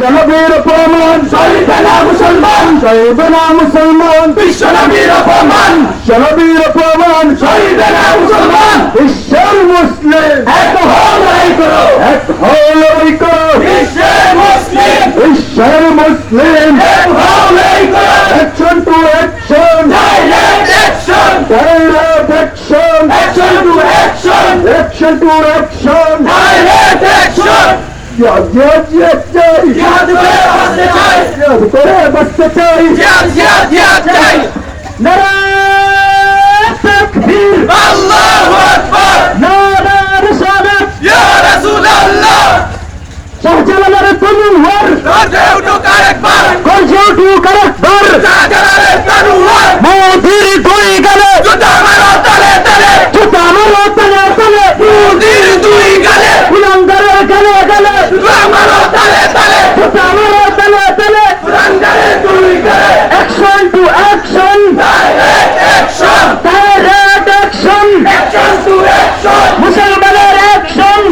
বিশ্বনবীর অপমান সইবে না মুসলমান। সইবে না মুসলমান। বিশ্বনবীর অপমান সনবীর অপমান সইবে না মুসলমান। বিশ্বের মুসলিম। এক হল লড়াই করো। এক হল লড়াই করো। বিশ্বের মুসলিম। বিশ্বের মুসলিম। এক হল করো। Action to action direct to action action to action direct action জিহাদ জিহাদ জিহাদ চাই। জিহাদ করে বাঁচতে চাই। জিহাদ করে বাঁচতে চাই। জিহাদ জিহাদ জিহাদ চাই। নারা তাকবীর। আল্লাহু আকবার। নারা রিসালাত। ইয়া রাসূলুল্লাহ। শাহজালালের কনুন হর গর্জে উঠুক আরেকবার। গর্জে উঠুক আরেকবার। শাহজালালের কনুন হর মোদির দুই গালে মুসলমানের অ্যাকশন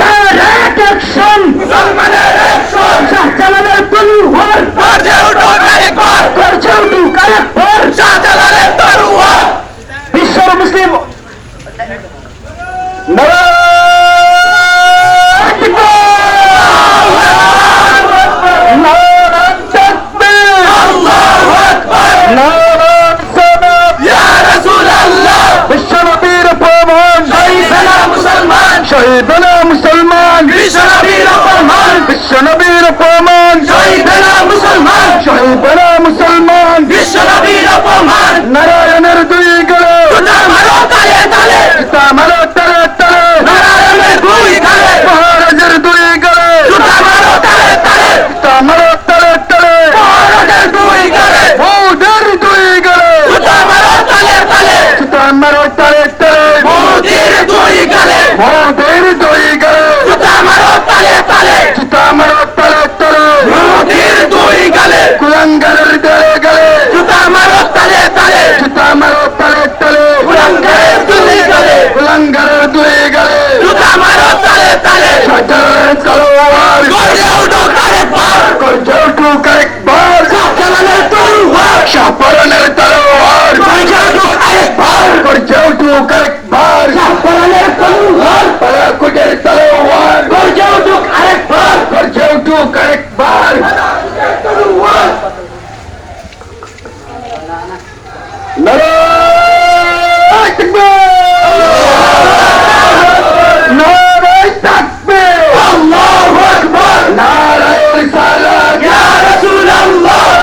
ডাইরেক্ট অ্যাকশন মুসলমানের অ্যাকশন শাহজালালের কুল অপমান শহীদ না মুসলমান শহীদ না মুসলমান বিশ্ব নবীর অপমান। নারায়ণের দুই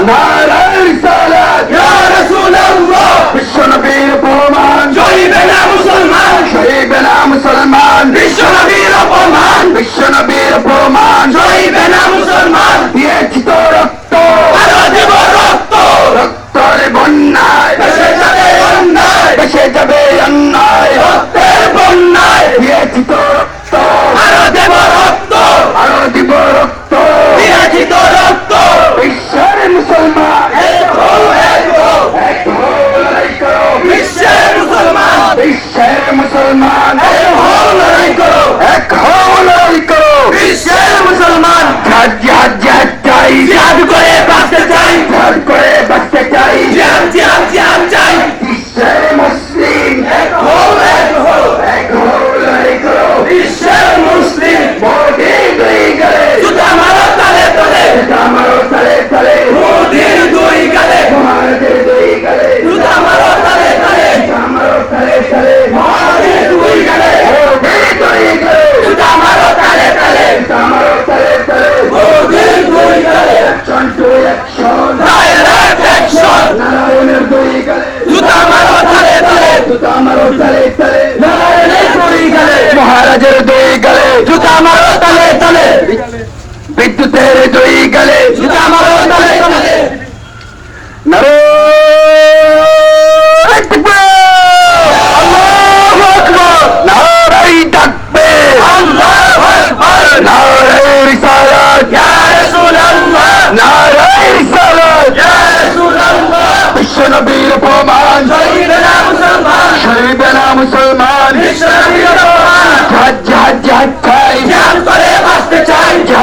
নারায়ণ সালা বিশ্ব নবীর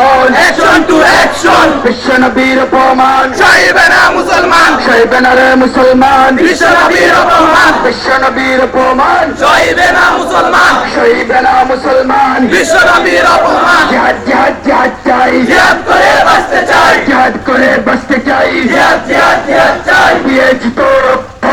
অ্যাকশন অ্যাকশন টু অ্যাকশন বিশ্ব নবীর অপমান চাইবে না মুসলমান সাহেবেনারে মুসলমান বিশ্ব নবীর অপমান বিশ্ব নবীর অপমান চাইবে না মুসলমান সাহেবেনা মুসলমান বিশ্ব নবীর অপমান জাহাজ জাহাজ জাহাজ চাই জিহাদ করে বাঁচতে চাই জাহাজ করে বাঁচতে চাই জিহাদ জিহাদ জিহাদ চাই দিয়েছি তো রক্ত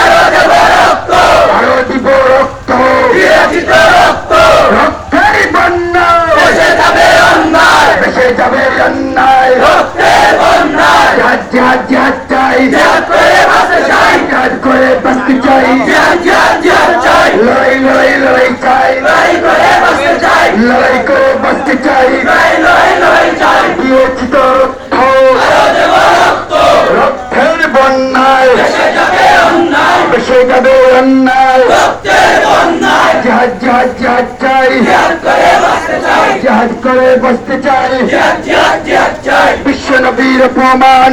আরও দেব রক্ত আরও দিব রক্ত দিয়েছি তো রক্ত রক্তের বন্যা এসে যাবে অন্যায় বেসে যাবে অন্যায় রক্তের বন্যায় জাহাজ জাহাজ জাহাজ চাই জিহাদ করে বাঁচতে চাই জাহাজ করে বাঁচতে চাই জিহাদ জিহাদ জিহাদ চাই লড়াই লড়াই লড়াই চাই লড়াই করে বাঁচতে চাই লড়াই করে বাঁচতে চাই লড়াই লড়াই লড়াই চাই দিয়েছি তো রক্ত আরও দেব রক্ত রক্তের বন্যায় এসে যাবে যাবে অন্যায় জাহাজ জাহাজ জাহাজ চাই। জাহাজ করে বাঁচতে চাই। বিশ্ব নবীর প্রমাণ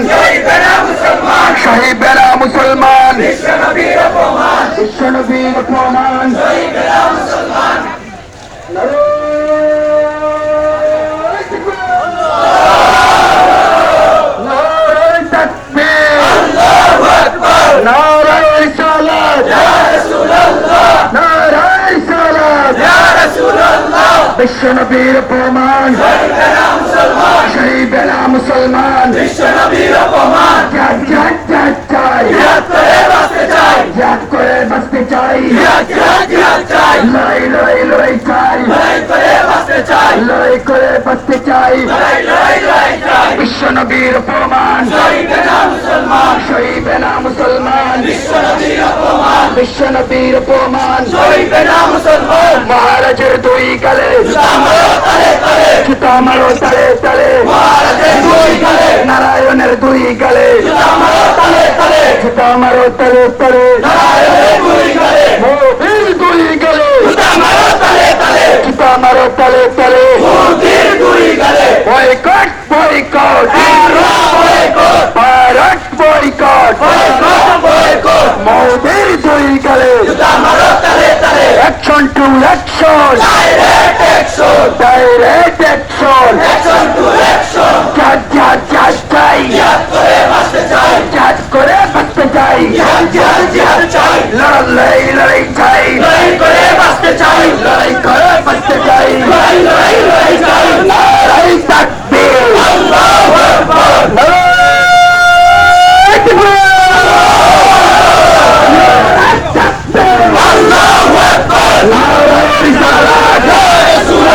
সাহিবেরা মুসলমান। বিশ্ব নবীর অপমান বিশ্ব নবীর অপমান চাইবে না মুসলমান নারায় তাকবীর আল্লাহু আকবার নারায় রিসালাত ইয়া রাসূলুল্লাহ নারায় সালাত ইয়া রাসূলুল্লাহ বিশ্ব নবীর অপমান চাইবে না মুসলমান সাহিবেরা মুসলমান বিশ্ব নবীর অপমান। জাহাজ জাহাজ জাহাজ চাই। জিহাদ করে বাঁচতে চাই। জাহাজ করে বাঁচতে চাই। জিহাদ জিহাদ জিহাদ চাই। লড়াই লড়াই লড়াই চাই। লড়াই করে বাঁচতে চাই। লড়াই করে বাঁচতে চাই। লড়াই লড়াই লড়াই চাই। বিশ্ব নবীর অপমান। না মুসলমান সইবে না মুসলমান বিশ্ব নবীর অপমান বিশ্ব নবীর অপমান চাইবে না মুসলমান। মহারাজের দুই কালে। সীতামারো তালে তালে। মহারাজের দুই কালে। নারায়ণের দুই কালে। আমারও তালে তালে। সীতামারো তালে তালে। নারায়ণের দুই গালে মোদির দুই তালে তালে সীতামারো তালে তালে মোদির দুই গালে boycott boycott boycott Bharat boycott boycott মোদির দুই গালে আমারও তালে তালে action to action direct action direct action action to action চার চার চার চাই জিহাদ করে বাঁচতে চাই করে বাঁচতে লড়াই লড়াই চাই লড়াই করে বাঁচতে চাই লড়াই করে বাঁচতে